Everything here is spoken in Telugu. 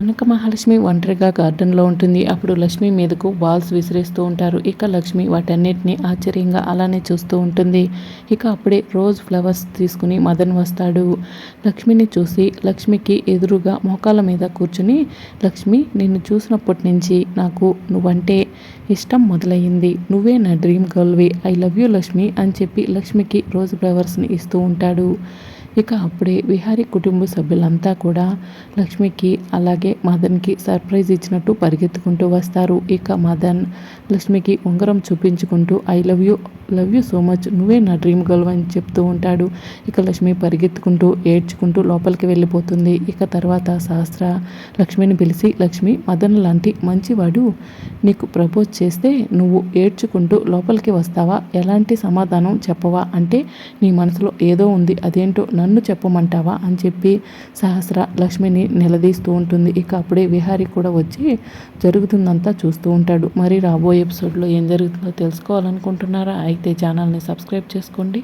కనక మహాలక్ష్మి ఒంటరిగా గార్డెన్లో ఉంటుంది. అప్పుడు లక్ష్మి మీదకు బాల్స్ విసిరేస్తూ ఉంటారు. ఇక లక్ష్మి వాటన్నిటిని ఆశ్చర్యంగా అలానే చూస్తూ ఉంటుంది. ఇక అప్పుడే రోజ్ ఫ్లవర్స్ తీసుకుని మదన్ వస్తాడు. లక్ష్మిని చూసి లక్ష్మికి ఎదురుగా మోకాల మీద కూర్చుని లక్ష్మి నిన్ను చూసినప్పటి నుంచి నాకు నువ్వంటే ఇష్టం మొదలయ్యింది. నువ్వే నా డ్రీమ్ గర్ల్వి. ఐ లవ్ యూ లక్ష్మి అని చెప్పి లక్ష్మికి రోజ్ ఫ్లవర్స్ని ఇస్తూ ఉంటాడు. ఇక అప్పుడే విహారీ కుటుంబ సభ్యులంతా కూడా లక్ష్మికి అలాగే మదన్కి సర్ప్రైజ్ ఇచ్చినట్టు పరిగెత్తుకుంటూ వస్తారు. ఇక మదన్ లక్ష్మికి ఉంగరం చూపించుకుంటూ I love you love you so much నువ్వే నా డ్రీమ్ గర్ల్ అని చెప్తూ ఉంటాడు. ఇక లక్ష్మి పరిగెత్తుకుంటూ ఏడ్చుకుంటూ లోపలికి వెళ్ళిపోతుంది. ఇక తర్వాత సహస్ర లక్ష్మిని పిలిచి లక్ష్మి మదన్ లాంటి మంచివాడు నీకు ప్రపోజ్ చేస్తే నువ్వు ఏడ్చుకుంటూ లోపలికి వస్తావా? ఎలాంటి సమాధానం చెప్పవా? అంటే నీ మనసులో ఏదో ఉంది అదేంటో నా నన్ను చెప్పమంటావా అని చెప్పి సహస్ర లక్ష్మిని నిలదీస్తూ ఉంటుంది. ఇక అప్పుడే విహారీ కూడా వచ్చి జరుగుతుందంతా చూస్తూ ఉంటాడు. మరి రాబోయే ఎపిసోడ్లో ఏం జరుగుతుందో తెలుసుకోవాలనుకుంటున్నారా? అయితే ఛానల్ని సబ్స్క్రైబ్ చేసుకోండి.